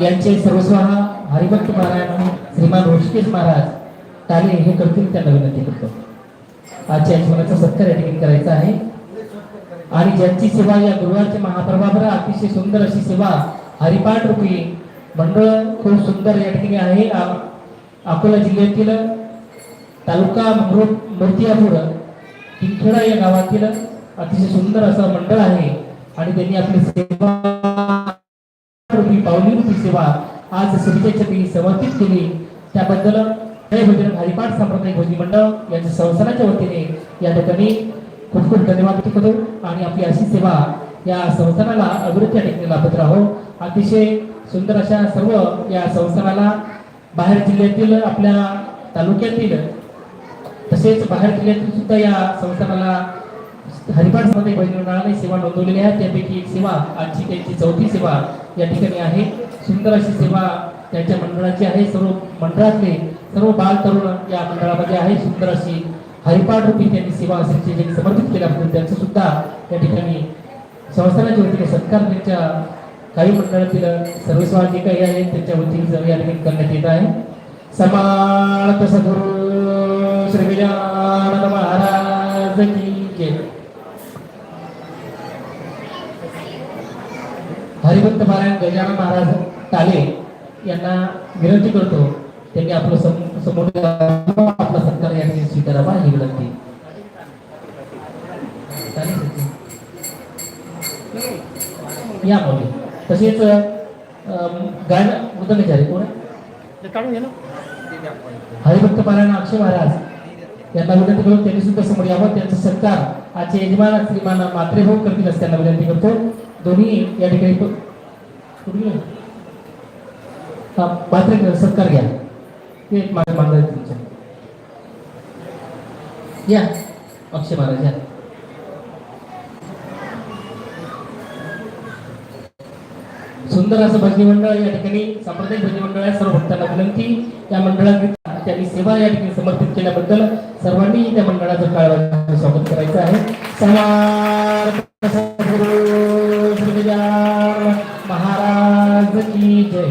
यांचे सर्वस्व हा हरिभक्त महाराज आणि श्रीमान ऋषिकेश महाराज टाले हे करतील त्यांना विनंती करतो. आजच्या जीवनाचा सत्कार या ठिकाणी करायचा आहे. आणि ज्यांची सेवा या गुरुवारच्या महाप्रभावर अतिशय सुंदर अशी सेवा हरिपाठ रूपी मंडळ खूप सुंदर या ठिकाणी आहे. अकोला जिल्ह्यातील तालुका मंगरूळ मूर्तियापूर किंखेडा या गावातील अतिशय सुंदर असं मंडळ आहे. आणि त्यांनी आपली सेवा ही पावली रूपी सेवा आज सुविधेच्या ती समर्पित केली. त्याबद्दल जय भजन हरिपाठ सांप्रदायिक भोजनी मंडळ यांच्या संस्थानाच्या वतीने या ठिकाणी खूप खूप धन्यवाद व्यक्त करतो आणि आपली अशी सेवा या संस्थानाला अभिवृद्धी या ठिकाणी लाभत राहो. अतिशय सुंदर अशा सर्व या संस्थानाला बाहेर जिल्ह्यातील आपल्या तालुक्यातील तसेच बाहेर जिल्ह्यातील सुद्धा या संस्थानाला हरिपाठमध्ये मंडळाने सेवा नोंदवलेल्या आहेत त्यापैकी एक सेवा आजची त्यांची चौथी सेवा या ठिकाणी आहे. सुंदर अशी सेवा त्यांच्या मंडळाची आहे. सर्व मंडळातले सर्व बाल तरुण या मंडळामध्ये आहे. सुंदर अशी हरिपाठ रूपी त्यांनी सेवा असेल ज्यांनी समर्पित केल्याबद्दल त्यांचं सुद्धा या ठिकाणी संस्थानाच्या वतीने सत्कार त्यांच्या काही मंडळातील सर्वस्वा जे काही आहे त्यांच्या वतीने या ठिकाणी करण्यात येत आहे. समाळ सद्गुरु श्री गजानन महाराज की जय. हरिभक्त पारायण गजानन महाराज टाले यांना विनंती करतो त्यांनी आपलं सम- समोर आपला सत्कार या ठिकाणी स्वीकारावा ही विनंती चालेल सचिन? या पाहुणे तसेच अम, गायन मुद्दमेचारी कोण आहे? काढून घे ना हरिभक्त पारायण अक्षय महाराज यांना विनंती करून त्यांनी सुद्धा समोर यावं त्यांचा सत्कार आजचे यजमान श्रीमान मात्रे भाऊ करतील असं त्यांना विनंती करतो दोन्ही या ठिकाणी पात्र सत्कार घ्या. ते माझ्या मागं तुमच्या या अक्षय महाराज या. सुंदर असं भजनी मंडळ या ठिकाणी सांप्रदायिक भजनी मंडळ आहे. सर्व भक्तांना विनंती त्या मंडळात त्यांनी सेवा या ठिकाणी समर्पित केल्याबद्दल सर्वांनी त्या मंडळाचं काळ स्वागत करायचं आहे. समार सद्गुरू महाराज की जय.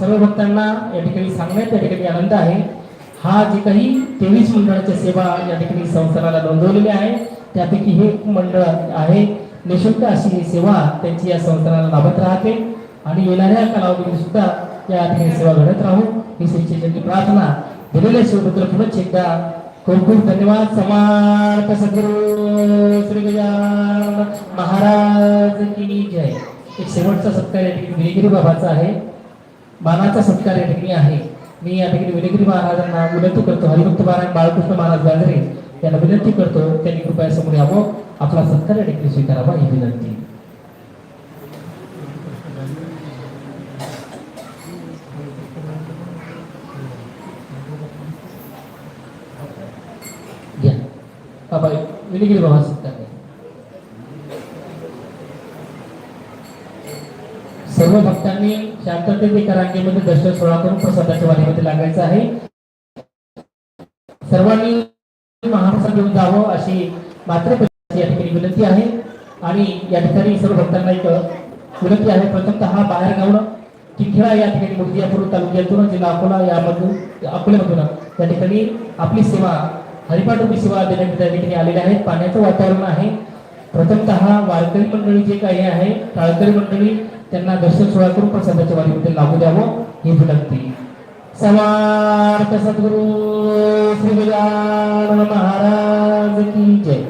सर्व भक्तांना या ठिकाणी सांगण्यात या ठिकाणी आनंद आहे. हा जे काही तेवीस मंडळाच्या सेवा या ठिकाणी संस्थानाला नोंदवलेली आहे त्यापैकी हे मंडळ आहे. निशुल्क अशी ही सेवा त्यांची या संस्थानाला लाभत राहते. आणि येणाऱ्या कालावधीत सुद्धा या ठिकाणी सेवा घडत राहू. ही श्रीची प्रार्थना दिलेल्या शिवबद्दल पुन्हा एकदा खूप खूप धन्यवाद. समार्थ सद्गुरु श्री गजानन महाराज की जय. एक शेवटचा सत्कार या ठिकाणी विनिगिरी बाबाचा आहे. बाणाचा सत्कार या ठिकाणी आहे. मी या ठिकाणी विनगिरी महाराजांना विनंती करतो. हरिभक्त महाराज बाळकृष्ण महाराज गाजरे यांना विनंती करतो. त्यांनी कृपया समोर यावं. आपला सत्कार या ठिकाणी स्वीकारावा ही विनंती घ्या बाबा विनगिरी बाबा सर्व भक्तांनी शांततेत एका रांगेमध्ये दर्शन सोहळा करून प्रसादाच्या वाणीमध्ये लागायचं आहे. सर्वांनी महाप्रसाद घेऊन जावं अशी मात्र या ठिकाणी विनंती आहे. आणि या ठिकाणी सर्व भक्तांना एक विनंती आहे. प्रथमतः बाहेर गावनं किंखेळा या ठिकाणी मुर्तियापूर तालुक्यातून जिल्हा अकोला यामधून अकोल्यामधून या ठिकाणी आपली सेवा हरिपाठ सेवा देण्यासाठी त्या ठिकाणी आलेले आहेत. पाण्याचं वातावरण आहे. प्रथमतः वारकरी मंडळी जे काही आहे टाळकरी मंडळी त्यांना दर्शन सोहळा करून प्रसादाच्या वारीमध्ये लागू द्यावं. ही विनंती. समार्थ सद्गुरु श्री गजानन महाराज की जय.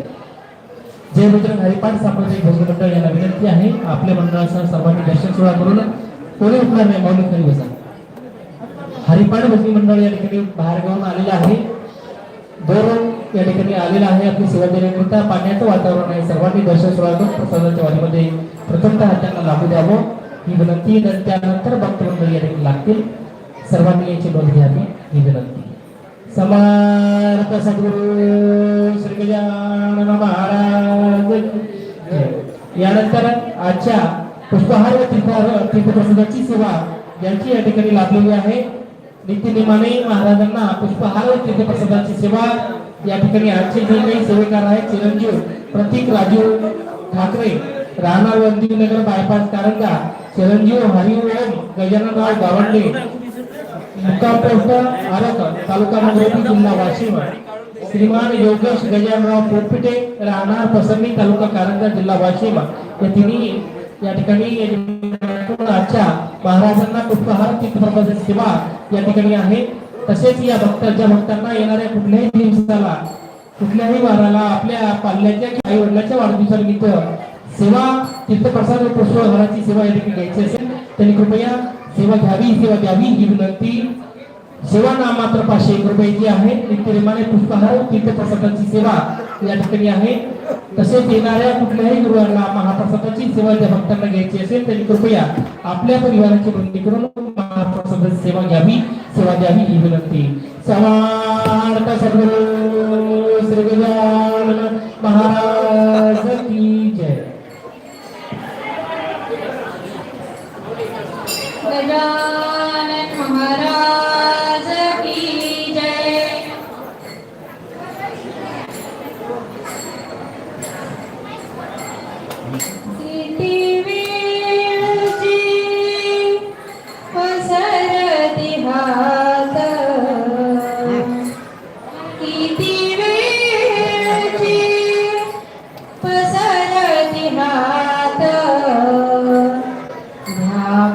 जय मित्र हरिपाठ सांप्रदायिक भजन मंडळ यांना विनंती आहे. आपल्या मंडळासह सर्वांनी दर्शन सोहळा करून कोणी उठणार नाही? मौलिक तरी बसा हरिपाठ भजनी मंडळ या ठिकाणी बाहेर गावून आलेलं आहे. दोन या ठिकाणी आलेला आहे आपली सेवा देण्याकरिता पाण्याचं वातावरण आहे. सर्वांनी दर्शन सोहळा करून प्रसादाच्या वारीमध्ये प्रथमतः त्यांना लागू द्यावं. ही विनंती त्यानंतर भक्तमंडळ या ठिकाणी लागतील. सर्वांनी याची नोंद घ्यावी. ही विनंती. समर्थ सद्गुरु श्री गजानन महाराज. यानंतर आजच्या पुष्पहार व तीर्थहार तीर्थप्रसादाची सेवा यांची या ठिकाणी लाभलेली आहे. नित्यनेमाने महाराजांना पुष्पहार व तीर्थप्रसादाची सेवा या ठिकाणी आठशे जे सेवेकार आहेत चिरंजीव प्रतीक राजू ठाकरे राहणार वंदीनगर बायपास कारंगा चिरंजीव हरिओम गजाननराव गावंडे मुक्काम पोस्ट आरक तालुका अमरावती जिल्हा वाशिम. श्रीमान योगेश गजाननराव पोटपिटे राहणार प्रसन्नी तालुका कारंजा जिल्हा वाशिम. या तिन्ही या ठिकाणी आजच्या महाराजांना पुष्पहार चित्रप्रदर्शन सेवा या ठिकाणी आहे. तसेच या भक्तांच्या भक्तांना येणाऱ्या कुठल्याही दिवसाला कुठल्याही वाराला आपल्या पाल्याच्या आई वडिलाच्या वाढदिवसानिमित्त सेवा तीर्थप्रसाद व पुष्पहाराची सेवा या ठिकाणी घ्यायची असेल त्यांनी कृपया सेवा घ्यावी सेवा द्यावी ही विनंती. सेवा नाममात्र पाचशे एक रुपयाची आहे. नित्यनेमाने पुष्पहार तीर्थप्रसादाची सेवा या ठिकाणी आहे. तसेच येणाऱ्या कुठल्याही गुरुवारला महाप्रसादाची सेवा ज्या भक्तांना घ्यायची असेल त्यांनी कृपया आपल्या परिवाराची नोंदणी करून महाप्रसादाची सेवा घ्यावी सेवा द्यावी ही विनंती. समार्थ सद्गुरु श्री गजानन महाराज की जय. गजानन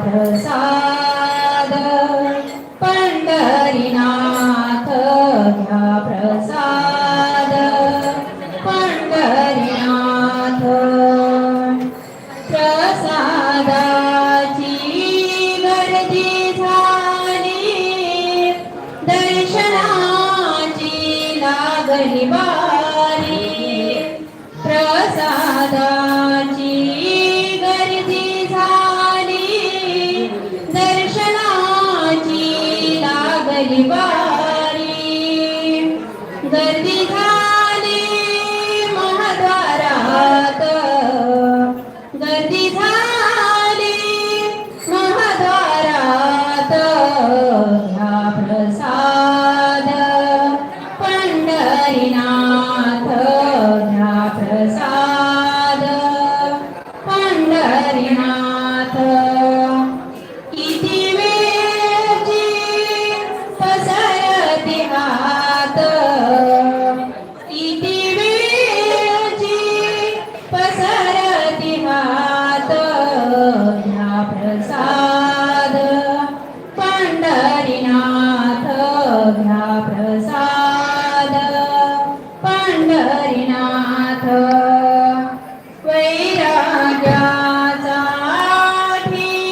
घ्या di? Sa